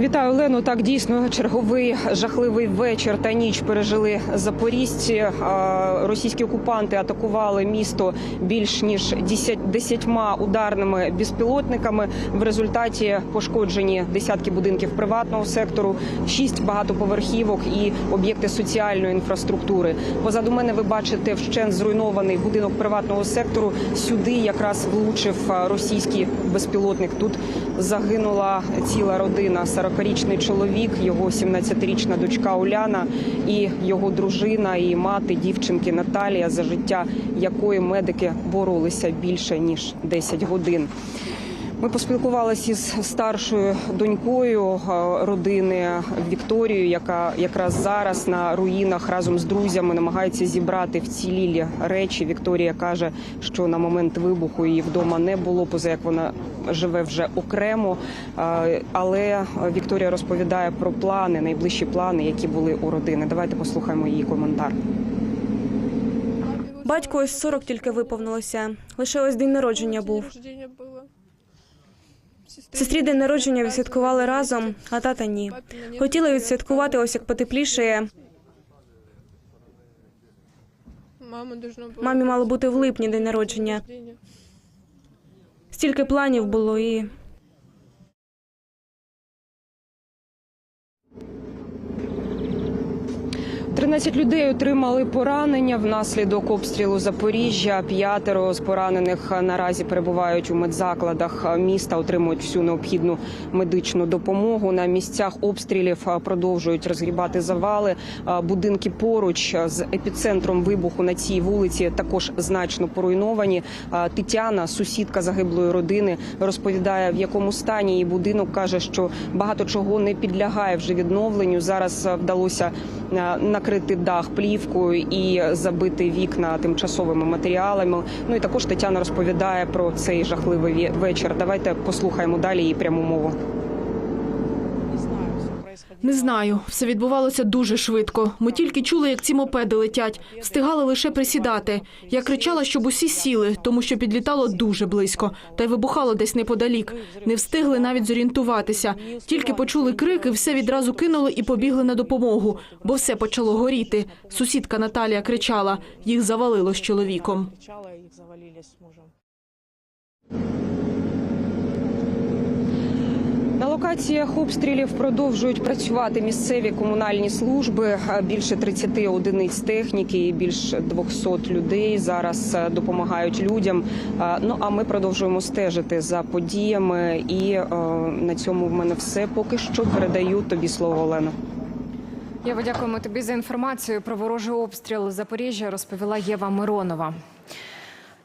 Вітаю Олену. Так дійсно черговий жахливий вечір та ніч пережили запоріжці. А, Російські окупанти атакували місто більш ніж 10 десятьма ударними безпілотниками. В результаті пошкоджені десятки будинків приватного сектору, шість багатоповерхівок і об'єкти соціальної інфраструктури. Позаду мене ви бачите вщент зруйнований будинок приватного сектору. Сюди якраз влучив російський безпілотник. Тут загинула ціла родина. 40-річний чоловік, його 17-річна дочка Уляна і його дружина і мати дівчинки Наталія, за життя якої медики боролися більше ніж 10 годин. Ми поспілкувалися із старшою донькою е, родини Вікторією, яка якраз зараз на руїнах разом з друзями намагається зібрати вцілілі речі. Вікторія каже, що на момент вибуху її вдома не було, поза як вона живе вже окремо. Е, Але Вікторія розповідає про плани, найближчі плани, які були у родини. Давайте послухаємо її коментар. Батько ось 40 тільки виповнилося. Лише ось день народження був. Сестрі день народження відсвяткували разом, а тата ні. Хотіли відсвяткувати ось як потеплішає. Мамі мало бути в липні день народження. Стільки планів було і 13 людей отримали поранення внаслідок обстрілу Запоріжжя. П'ятеро з поранених наразі перебувають у медзакладах міста, отримують всю необхідну медичну допомогу. На місцях обстрілів продовжують розгрібати завали. Будинки поруч з епіцентром вибуху на цій вулиці також значно поруйновані. Тетяна, сусідка загиблої родини, розповідає, в якому стані її будинок каже, що багато чого не підлягає вже відновленню. Зараз вдалося е, накрити дах плівкою і забити вікна тимчасовими матеріалами. Ну і також Тетяна розповідає про цей жахливий вечір. Давайте послухаємо далі її пряму мову. Не знаю, все відбувалося дуже швидко. Ми тільки чули, як ці мопеди летять. Встигали лише присідати. Я кричала, щоб усі сіли, тому що підлітало дуже близько, та й вибухало десь неподалік. Не встигли навіть зорієнтуватися. Тільки почули крики, все відразу кинули і побігли на допомогу, бо все почало горіти. Сусідка Наталія кричала, їх завалило з чоловіком. Локаціях обстрілів продовжують працювати місцеві комунальні служби. Більше 30 одиниць техніки і більш 200 людей зараз е, допомагають людям. Е, Ну а ми продовжуємо стежити за подіями. І е, на цьому в мене все. Поки що передаю тобі слово, Олена. Єва, дякуємо тобі за інформацію про ворожий обстріл Запоріжжя. Розповіла Єва Миронова.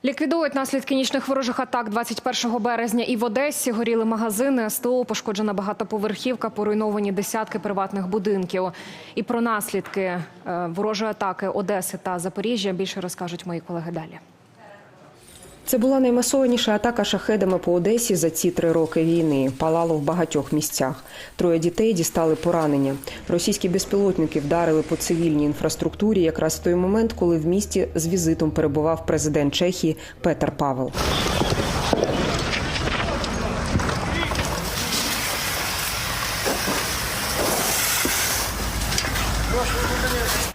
Ліквідують наслідки нічних ворожих атак 21 березня і в Одесі. Горіли магазини, СТО, пошкоджена багатоповерхівка, поруйновані десятки приватних будинків. І про наслідки е, ворожої атаки Одеси та Запоріжжя більше розкажуть мої колеги далі. Це була наймасованіша атака шахедами по Одесі за ці три роки війни. Палало в багатьох місцях. Троє дітей дістали поранення. Російські безпілотники вдарили по цивільній інфраструктурі якраз в той момент, коли в місті з візитом перебував президент Чехії Петер Павел.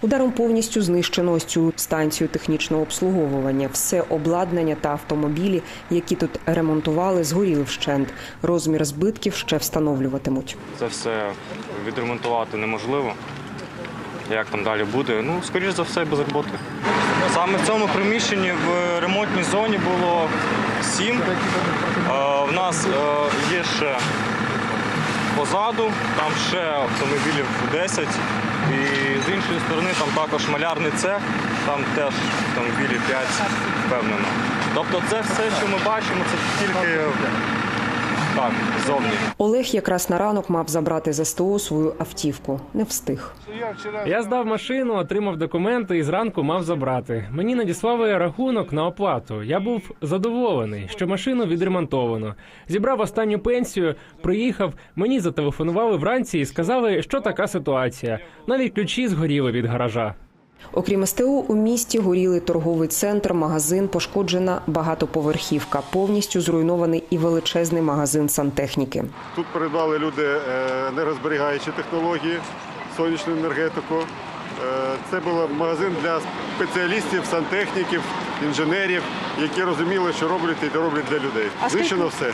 Ударом повністю знищено ось цю станцію технічного обслуговування. Все обладнання та автомобілі, які тут ремонтували, згоріли вщент. Розмір збитків ще встановлюватимуть. Це все відремонтувати неможливо. Як там далі буде? Ну, скоріш за все, без роботи. Саме в цьому приміщенні в ремонтній зоні було сім. Е, В нас е, є ще позаду, там ще автомобілів 10. І з іншої сторони там також малярний цех, там теж білі 5 впевнено. Тобто це все, що ми бачимо, це тільки так, ззовні. Олег якраз на ранок мав забрати з СТО свою автівку. Не встиг. Я здав машину, отримав документи і зранку мав забрати. Мені надіслали рахунок на оплату. Я був задоволений, що машину відремонтовано. Зібрав останню пенсію, приїхав. Мені зателефонували вранці і сказали, що така ситуація. Навіть ключі згоріли від гаража. Окрім СТО, у місті горіли торговий центр, магазин, пошкоджена багатоповерхівка. Повністю зруйнований і величезний магазин сантехніки. Тут передбали люди е, енергозберігаючі технології, сонячну енергетику. Е, Це був магазин для спеціалістів, сантехніків, інженерів, які розуміли, що роблять і роблять для людей. Знищено все.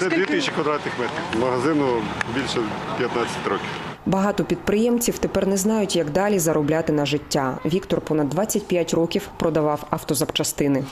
Це 2000 квадратних метрів. Магазину більше 15 років. Багато підприємців тепер не знають, як далі заробляти на життя. Віктор понад 25 років продавав автозапчастини.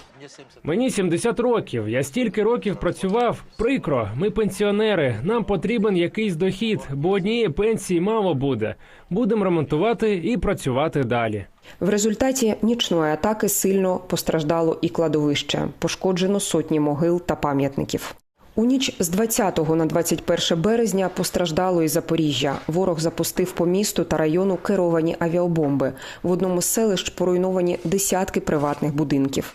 Мені 70 років. Я стільки років працював. Прикро, ми пенсіонери. Нам потрібен якийсь дохід, бо однієї пенсії мало буде. Будемо ремонтувати і працювати далі. В результаті нічної атаки сильно постраждало і кладовище. Пошкоджено сотні могил та пам'ятників. У ніч з 20 на 21 березня постраждало і Запоріжжя. Ворог запустив по місту та району керовані авіабомби. В одному з селищ поруйновані десятки приватних будинків.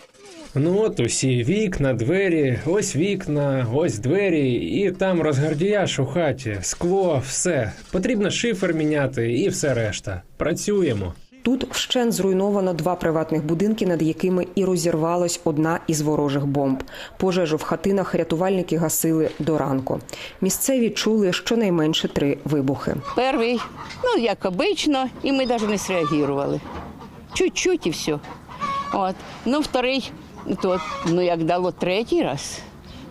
Ну от усі вікна, двері, ось вікна, ось двері, і там розгардіяж у хаті, скло, все. Потрібно шифер міняти і все решта. Працюємо. Тут вщент зруйновано два приватних будинки, над якими і розірвалась одна із ворожих бомб. Пожежу в хатинах рятувальники гасили до ранку. Місцеві чули щонайменше три вибухи. Перший, ну як обично, і ми навіть не среагували. Чуть-чуть і все. От. Ну, вторий, то, ну як дало третій раз,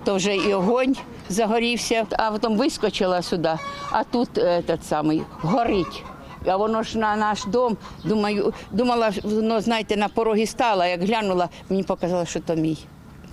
то вже і огонь загорівся, а потім вискочила сюди, а тут е, самий, горить. А воно ж на наш дом, думаю, думала, воно, знаєте, на порогі стала, як глянула, мені показало, що то мій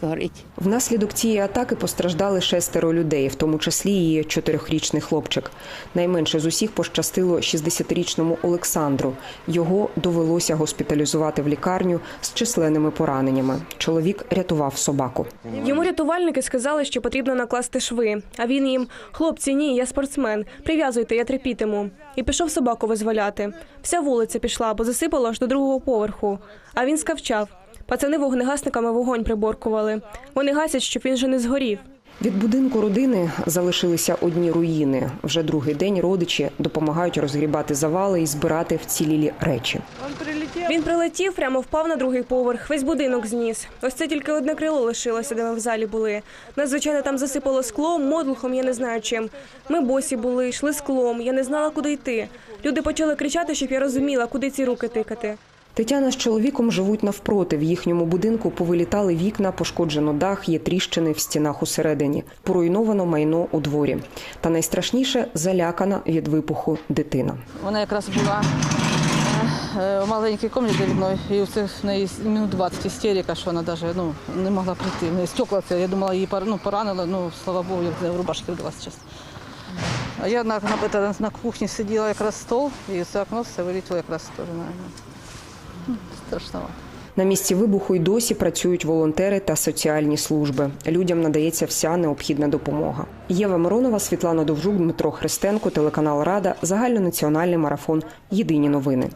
горить. Внаслідок цієї атаки постраждали шестеро людей, в тому числі і чотирьохрічний хлопчик. Найменше з усіх пощастило 60-річному Олександру. Його довелося госпіталізувати в лікарню з численними пораненнями. Чоловік рятував собаку. Йому рятувальники сказали, що потрібно накласти шви. А він їм: хлопці, ні, я спортсмен. Прив'язуйте, я терпітиму. І пішов собаку визволяти. Вся вулиця пішла, бо засипало аж до другого поверху. А він скавчав. Пацани вогнегасниками вогонь приборкували. Вони гасять, щоб він же не згорів. Від будинку родини залишилися одні руїни. Вже другий день родичі допомагають розгрібати завали і збирати вцілілі речі. Він прилетів, прямо впав на другий поверх. Весь будинок зніс. Ось це тільки одне крило лишилося, де ми в залі були. Нас, звичайно, там засипало склом, модлухом, я не знаю чим. Ми босі були, йшли склом. Я не знала, куди йти. Люди почали кричати, щоб я розуміла, куди ці руки тикати. Тетяна з чоловіком живуть навпроти. В їхньому будинку повилітали вікна, пошкоджено дах, є тріщини в стінах усередині. Поруйновано майно у дворі. Та найстрашніше залякана від вибуху дитина. Вона якраз була е, в маленькій кімнаті зі мною, і в неї минут 20 істерика, що вона навіть ну, не могла прийти. В неї стекла це, я думала, її ну, поранило, ну, слава Богу, як в рубашці вдалася зараз. А я на, на, на, кухні сиділа якраз стол, і це окно все вилетіло якраз теж. Страшновато. На місці вибуху й досі працюють волонтери та соціальні служби. Людям надається вся необхідна допомога. Єва Миронова, Світлана Довжук, Дмитро Христенко, телеканал Рада, загальнонаціональний марафон. Єдині новини.